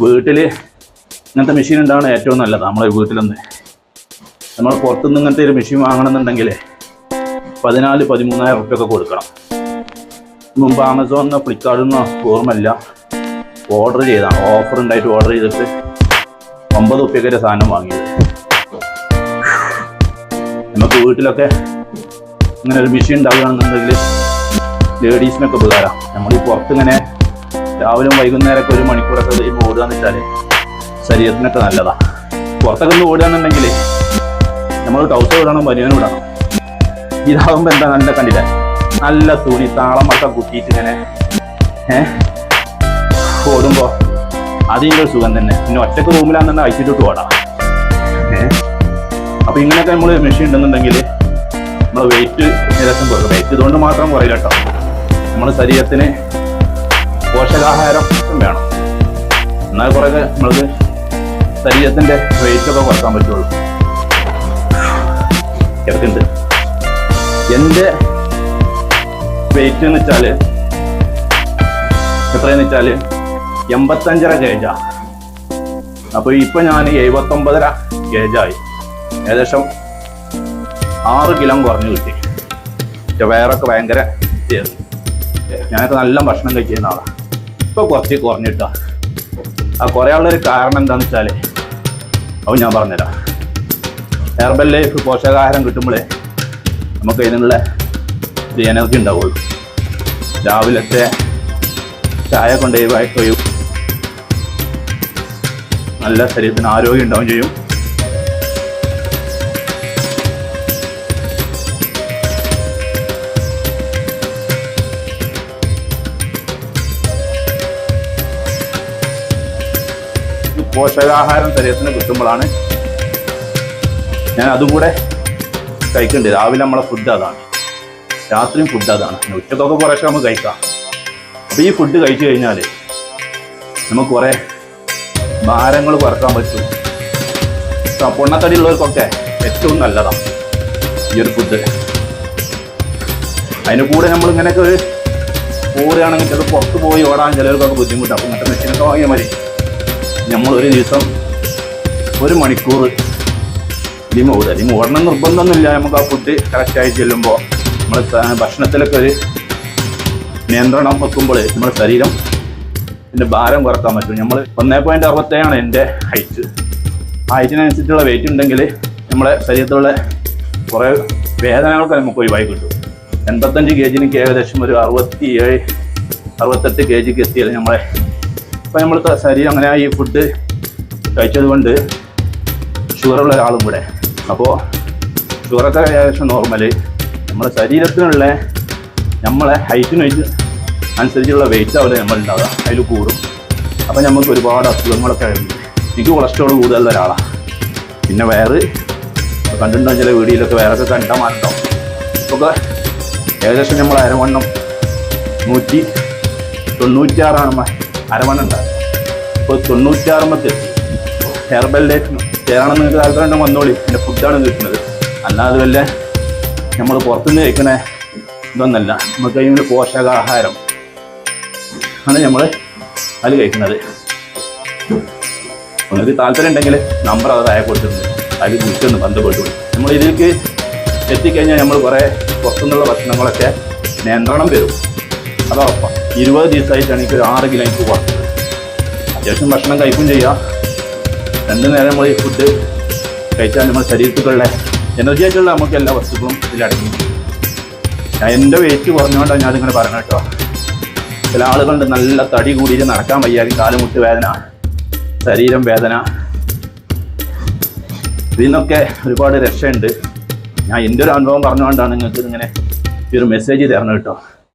വീട്ടിൽ ഇങ്ങനത്തെ മെഷീൻ ഉണ്ടാവണം ഏറ്റവും നല്ലത് നമ്മളെ വീട്ടിലൊന്ന്. നമ്മൾ പുറത്തുനിന്ന് ഇങ്ങനത്തെ ഒരു മെഷീൻ വാങ്ങണമെന്നുണ്ടെങ്കിൽ പതിനാല് പതിമൂന്നായിരം റുപ്യൊക്കെ കൊടുക്കണം. മുമ്പ് ആമസോണിന്നോ ഫ്ലിപ്കാർട്ടിൽ നിന്നോ ഓർമ്മയില്ല. ഓർഡർ ചെയ്താണ് ഓഫർ ഉണ്ടായിട്ട് ഓർഡർ ചെയ്തിട്ട് ഒമ്പത് റുപ്യക്കൊരു സാധനം വാങ്ങിയത്. നമുക്ക് വീട്ടിലൊക്കെ ഇങ്ങനെ ഒരു മെഷീൻ ഉണ്ടാവുകയാണെന്നുണ്ടെങ്കിൽ ലേഡീസിനൊക്കെ ഉപകാരം. നമ്മൾ ഈ പുറത്തിങ്ങനെ രാവിലെ വൈകുന്നേരമൊക്കെ ഒരു മണിക്കൂറൊക്കെ കഴിയുമ്പോൾ ഓടുകയെന്ന് വെച്ചാൽ ശരീരത്തിനൊക്കെ നല്ലതാണ് പുറത്തൊക്കെ ഒന്ന് ഓടുകയെന്നുണ്ടെങ്കിൽ നമ്മൾ ടൗസർ വിടണം ബനിയനും വിടണം. ഇതാകുമ്പോൾ എന്താ നല്ല കണ്ടില്ല? നല്ല തുണി താളമൊക്കെ കുത്തിയിട്ട് ഇങ്ങനെ ഏഹ് ഓടുമ്പോൾ അതിന്റെ സുഖം തന്നെ. പിന്നെ ഒറ്റയ്ക്ക് റൂമിലാണെന്നുണ്ടെങ്കിൽ അയച്ചിട്ട് ഓടാം. ഏഹ് അപ്പം ഇങ്ങനെയൊക്കെ നമ്മൾ മെഷീൻ ഉണ്ടെന്നുണ്ടെങ്കിൽ നമ്മൾ വെയിറ്റ് നിരസം കുറയും വെയിറ്റ് ഇതുകൊണ്ട് മാത്രം കുറയില്ല കേട്ടോ. നമ്മുടെ ശരീരത്തിന് പോഷകാഹാരം വേണം. എന്നാൽ കുറേ നമ്മൾക്ക് ശരീരത്തിന്റെ വെയിറ്റ് ഒക്കെ കുറയ്ക്കാൻ പറ്റുള്ളൂ. കിടക്കുന്നുണ്ട്. എന്റെ വെയിറ്റ് എന്ന് വെച്ചാൽ എത്രയെന്ന് വെച്ചാൽ എൺപത്തഞ്ചര കേജ അപ്പോൾ ഇപ്പൊ ഞാൻ എഴുപത്തൊമ്പതര കേജായി ഏകദേശം ആറ് കിലോ കുറഞ്ഞു കിട്ടി. വയറൊക്കെ ഭയങ്കര. ഞാനൊക്കെ നല്ല ഭക്ഷണം കഴിക്കുന്ന ആളാണ് ഇപ്പൊ കുറച്ച് കുറഞ്ഞിട്ടാ ആ കുറയാനുള്ളൊരു കാരണം എന്താണെന്ന് വെച്ചാൽ അത് ഞാൻ പറഞ്ഞുതരാം. ഹെർബൽ ലൈഫ് പോഷകാഹാരം കിട്ടുമ്പോഴേ നമുക്ക് ഇതിനുള്ള എനർജി ഉണ്ടാവുള്ളൂ. രാവിലത്തെ ചായ കൊണ്ട് ഒഴിവാക്കുകയും നല്ല ശരീരത്തിന് ആരോഗ്യം ഉണ്ടാവുകയും ചെയ്യും. പോഷകാഹാരം ശരീരത്തിന് കിട്ടുമ്പോഴാണ് ഞാൻ അതും കൂടെ കഴിക്കേണ്ടത്. രാവിലെ നമ്മളെ ഫുഡ് അതാണ്. രാത്രിയും ഫുഡ് അതാണ്. ഉച്ചക്കൊക്കെ കുറേശ്ശെ നമുക്ക് കഴിക്കാം. അപ്പോൾ ഈ ഫുഡ് കഴിച്ചു കഴിഞ്ഞാൽ നമുക്ക് കുറേ ഭാരങ്ങൾ കുറയ്ക്കാൻ പറ്റും. പൊണ്ണത്തടി ഉള്ളവർക്കൊക്കെ ഏറ്റവും നല്ലതാണ് ഈ ഒരു ഫുഡ് അതിന് കൂടെ നമ്മൾ ഇങ്ങനെയൊക്കെ ഒരു പോരുകയാണെങ്കിൽ ചിലപ്പോൾ പുറത്ത് പോയി ഓടാൻ ചിലർക്കൊക്കെ ബുദ്ധിമുട്ടാണ് അപ്പോൾ ഇങ്ങനത്തെ മെഷീനൊക്കെ വാങ്ങിയാൽ മതി. നമ്മൾ ഒരു ദിവസം ഒരു മണിക്കൂർ ലിമ ഓടുക ലിമ ഓടണം നിർബന്ധമൊന്നുമില്ല. നമുക്ക് ആ ഫുഡ് കറക്റ്റായി ചെല്ലുമ്പോൾ നമ്മൾ ഭക്ഷണത്തിലൊക്കെ ഒരു നിയന്ത്രണം വെക്കുമ്പോൾ നമ്മുടെ ശരീരം എന്റെ ഭാരം കുറയ്ക്കാൻ പറ്റും. നമ്മൾ ഒന്നേ പോയിന്റ് അറുപത്തേഴാണ് എന്റെ ഹൈറ്റ് ഹൈറ്റിനനുസരിച്ചുള്ള വെയിറ്റ് ഉണ്ടെങ്കിൽ നമ്മുടെ ശരീരത്തിലുള്ള കുറേ വേദനകളൊക്കെ നമുക്ക് ഒഴിവായി കിട്ടും. എൺപത്തഞ്ച് കെ ജിക്ക് ഏകദേശം ഒരു അറുപത്തി ഏഴ് അറുപത്തെട്ട് കെ ജിക്ക് എത്തിയാൽ നമ്മളെ ഇപ്പം നമ്മൾ ശരീരം അങ്ങനെ ഈ ഫുഡ് കഴിച്ചത് കൊണ്ട് ഷുഗറുള്ള ഒരാളും കൂടെ. അപ്പോൾ ഷുഗറൊക്കെ ഏകദേശം നോർമൽ നമ്മുടെ ശരീരത്തിനുള്ള നമ്മളെ ഹൈറ്റിന് അനുസരിച്ചുള്ള വെയിറ്റ് അവിടെ നമ്മൾ ഉണ്ടാവുക അതിൽ കൂടും. അപ്പം നമുക്ക് ഒരുപാട് അസുഖങ്ങളൊക്കെ ഉണ്ട് എനിക്ക് കൊളസ്ട്രോൾ കൂടുതലുള്ള ഒരാളാണ് പിന്നെ വയറ്. കണ്ടിട്ടുണ്ടോ ചില വീഡിയോയിലൊക്കെ വേറൊക്കെ മാറ്റോ. ഒക്കെ ഏകദേശം നമ്മൾ അരവണ്ണം നൂറ്റി തൊണ്ണൂറ്റാറാണ് മ- അരവണ്ണം ഉണ്ടാകും ഇപ്പോൾ തൊണ്ണൂറ്റാറുമ്പത്തി എത്തി ഹെർബൽ ലൈഫ് ചേരണം നിങ്ങൾക്ക് താല്പര്യം വന്നോളി. എന്റെ ഫുഡാണ് കിട്ടുന്നത്. അല്ലാതെ വല്ല നമ്മൾ പുറത്തുനിന്ന് കഴിക്കണ ഇതൊന്നല്ല. നമുക്ക് കഴിയുന്ന പോഷകാഹാരം ആണ് നമ്മൾ അതിൽ കഴിക്കുന്നത്. നിങ്ങൾക്ക് താല്പര്യം ഉണ്ടെങ്കിൽ നമ്പർ അത് താഴെ കൊടുത്തിട്ടുണ്ട്. അതിൽ വിളിച്ചൊന്ന് ബന്ധപ്പെട്ടു നമ്മൾ ഇതിലേക്ക് എത്തിക്കഴിഞ്ഞാൽ നമ്മൾ കുറേ പുറത്തുനിന്നുള്ള ഭക്ഷണങ്ങളൊക്കെ നിയന്ത്രണം വരും. അതുറപ്പാണ് ഇരുപത് ദിവസമായിട്ടാണ് എനിക്ക് ഒരു ആറ് കിലോ എനിക്ക് കുറച്ചത് അത്യാവശ്യം ഭക്ഷണം കഴിക്കും ചെയ്യാം. രണ്ടു നേരം നമ്മൾ ഈ ഫുഡ് കഴിച്ചാൽ നമ്മുടെ ശരീരത്തിലുള്ള എനർജി ആയിട്ടുള്ള നമുക്ക് എല്ലാ വസ്തുക്കളും ഇതിലടങ്ങി ഞാൻ എന്റെ വെയിറ്റ് കുറഞ്ഞുകൊണ്ടാണ് ഞാൻ അതിങ്ങനെ പറഞ്ഞു കേട്ടോ. ചില ആളുകളുണ്ട് നല്ല തടി കൂടിയിട്ട് നടക്കാൻ വയ്യാതെ കാലുമുട്ട് വേദന ശരീരം വേദന. ഇതിൽ നിന്നൊക്കെ ഒരുപാട് രക്ഷയുണ്ട്. ഞാൻ എന്റെ ഒരു അനുഭവം പറഞ്ഞുകൊണ്ടാണ് നിങ്ങൾക്ക് ഇങ്ങനെ ഒരു മെസ്സേജ് തരണം കേട്ടോ.